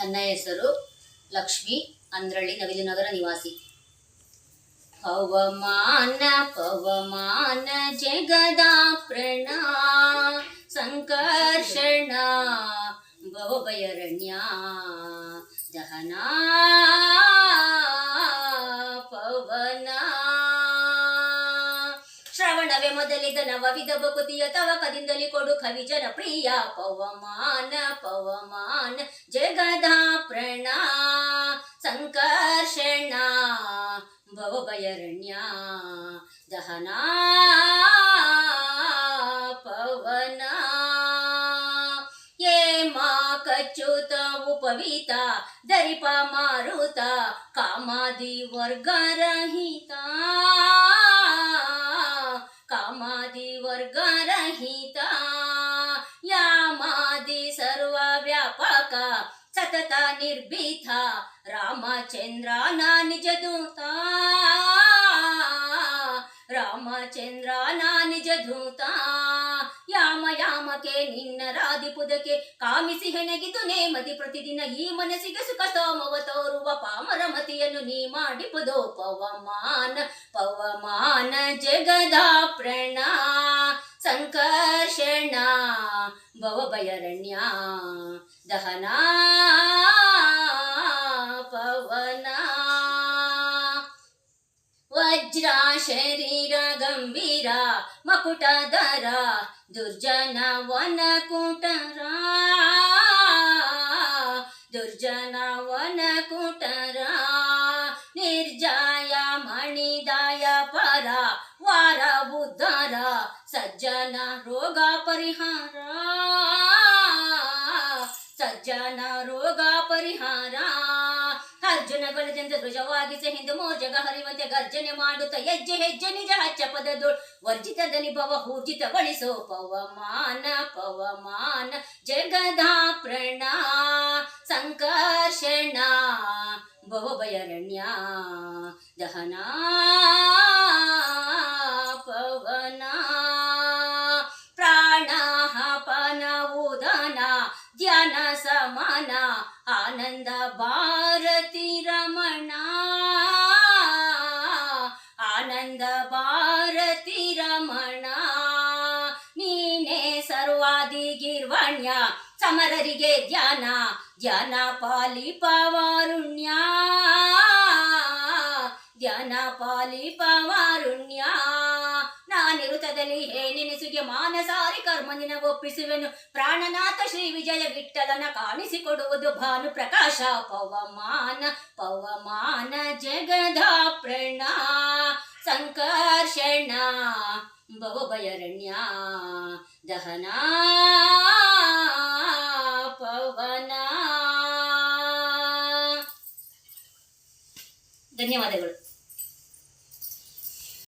ನನ್ನ ಹೆಸರು ಲಕ್ಷ್ಮಿ ಅಂದ್ರಳ್ಳಿ ನವಿಲುನಗರ ನಿವಾಸಿ. ಪವಮಾನ ಪವಮಾನ ಜಗದ ಪ್ರಣ ಸಂಕರ್ಷಣ ಭವಭಯರಣ್ಯ ದಹನ ಪವನ. ಶ್ರವಣವೇ ಮೊದಲಿದ ನವವಿಧ ಬಕುತಿಯ ತವಕದಿಂದಲಿ ಕೊಡು ಕವಿ ಜನಪ್ರಿಯ ಪವಮಾನ ಪವಮಾನ, ಜಗದ ಪ್ರಣ, ಸಂಕರ್ಷಣ, ಭವಭಯರಣ್ಯ, ದಹನ, ಪವನ. ಏ ಮಾ ಕಚ್ಚುತ, ಉಪವೀತ, ದರಿಪ ಮಾರುತ, ಕಾಮಾದಿ ವರ್ಗರಹಿತ ಕಾಮಾದಿ ವರ್ಗರಹಿತ ಯಾಮಾದಿ ಸರ್ವ ವ್ಯಾಪಕ ಸತತ ನಿರ್ಭೀತ ರಾಮಚಂದ್ರ ನಾ ನಿಜ ದೂತ ರಾಮಚಂದ್ರ, ನಾ ನಿಜ ಧೂತ ಯಾಮ ಯಾಮಕ್ಕೆ ನಿನ್ನ ಪುದಕೆ ಕಾಮಿಸಿ ಹೆಣಗಿದು ನೇಮತಿ ಪ್ರತಿದಿನ ಈ ಮನಸ್ಸಿಗೆ ಸುಖ ಸೋಮವ ತೋರುವ ಪಾಮರ ಮತಿಯನ್ನು ನೀ ಮಾಡಿಪುದು ಪವಮಾನ. ಪವಮಾನ ಜಗದ ಪ್ರಣ, ಸಂಕರ್ಷಣ, ಭವಭಯರಣ್ಯ, ದಹನ. ವಜ್ರ ಶರೀರ ಗಂಭೀರ ಮಕುಟಧರ ದುರ್ಜನ ವನ ಕುಟರ ದುರ್ಜನ ವನ ಕುಟರ ನಿರ್ಜಯ ಮಣಿದಾಯ ಪರ ವಾರ ಉದ್ಧಾರ ಸಜ್ಜನ ರೋಗ ಪರಿಹಾರ ಸಜ್ಜನ ರೋಗ ಪರಿಹಾರ ಅರ್ಜುನ ಬಲದಿಂದ ಧ್ವಜವಾಗಿಸ ಹಿಂದೆ ಮೋಜಗ ಹರಿವಂತೆ ಗರ್ಜನೆ ಮಾಡುತ್ತ ಹೆಜ್ಜೆ ಹೆಜ್ಜೆ ನಿಜ ಹಚ್ಚ ಪದದು ವರ್ಜಿತ ಭವ ಹೂರ್ಜಿತಗೊಳಿಸೋ ಪವಮಾನ ಪವಮಾನ, ಜಗದಾ ಪ್ರಣ, ಸಂಕರ್ಷಣ, ಭವಭಯರಣ್ಯ, ದಹನ, ಪವನ, ಪ್ರಾಣಾಹಪನ, ಉದನ, ಧ್ಯಾನ, ಸಮಾನ, ಆನಂದ ಭಾರತಿ ರಮಣ, ಆನಂದ ಭಾರತಿ ರಮಣ. ನೀನೇ ಸರ್ವಾದಿ ಗಿರ್ವಣ್ಯ, ಸಮರರಿಗೆ ಧ್ಯಾನ ಧ್ಯಾನ ಪಾಲಿ ಪವಾರುಣ್ಯ. ಧ್ಯಾನ ಪಾಲಿ ಪವಾರುಣ್ಯ. ನಾನಿರುತ್ತದಲ್ಲಿ ಹೇ ನೆನೆಸುಗೆ ಮಾನಸಾರಿ ಕರ್ಮ ನಿನಗೊಪ್ಪಿಸುವೆನು ಪ್ರಾಣನಾಥ ಶ್ರೀ ವಿಜಯ ವಿಠಲನ ಕಾಣಿಸಿಕೊಡುವುದು ಭಾನು ಪ್ರಕಾಶ. ಪವಮಾನ ಪವಮಾನ ಜಗದ ಪ್ರಣ, ಸಂಕರ್ಷಣ ಬಹುಭಯರಣ್ಯ ದಹನ, ಪವನ. ಧನ್ಯವಾದಗಳು.